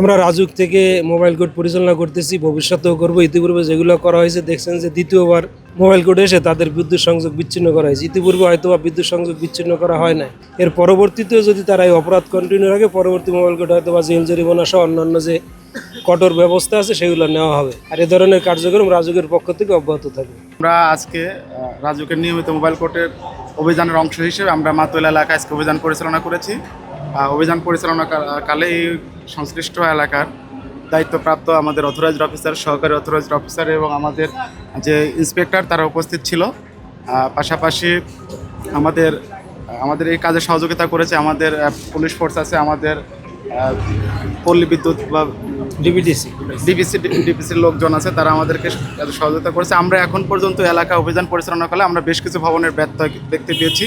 আমরা রাজুক থেকে mobile code পরিচালনা করতেছি, ভবিষ্যতেও করব, ইতিপূর্বে যেগুলো করা হয়েছে দেখছেন যে দ্বিতীয়বার মোবাইল কোড এসে তাদের বিদ্যুৎ সংযোগ বিচ্ছিন্ন করা হয়েছে। ইতিপূর্বে হয়তো বা বিদ্যুৎ সংযোগ বিচ্ছিন্ন করা হয় না এর পরবর্তীতেও যদি তারা এই অপরাধ কন্টিনিউ রাখে, পরবর্তী মোবাইল কোড হয়তো বা জেল জরিমানা সহ অন্যান্য যে কঠোর ব্যবস্থা আছে সেগুলো নেওয়া হবে। আর এ ধরনের কার্যক্রম রাজুকের পক্ষ থেকে অব্যাহত থাকবে। আমরা আজকে রাজুকের নিয়মিত মোবাইল কোর্টের অভিযানের অংশ হিসেবে আমরা মাতুল এলাকায় আজকে অভিযান পরিচালনা করেছি। অভিযান পরিচালনা কালে এই সংশ্লিষ্ট এলাকার দায়িত্বপ্রাপ্ত আমাদের অথরাইজড অফিসার সহকারী অথরাইজড অফিসার এবং আমাদের যে ইন্সপেক্টর তারা উপস্থিত ছিল। পাশাপাশি আমাদের আমাদের এই কাজে সহযোগিতা করেছে আমাদের পুলিশ ফোর্স আছে আমাদের পল্লী বিদ্যুৎ বা ডিবিডিসি ডিবিসি ডিবিসির লোকজন আছে তারা আমাদেরকে সহযোগিতা করেছে। আমরা এখন পর্যন্ত এলাকা অভিযান পরিচালনা করলে আমরা বেশ কিছু ভবনের ব্যর্থ দেখতে পেয়েছি।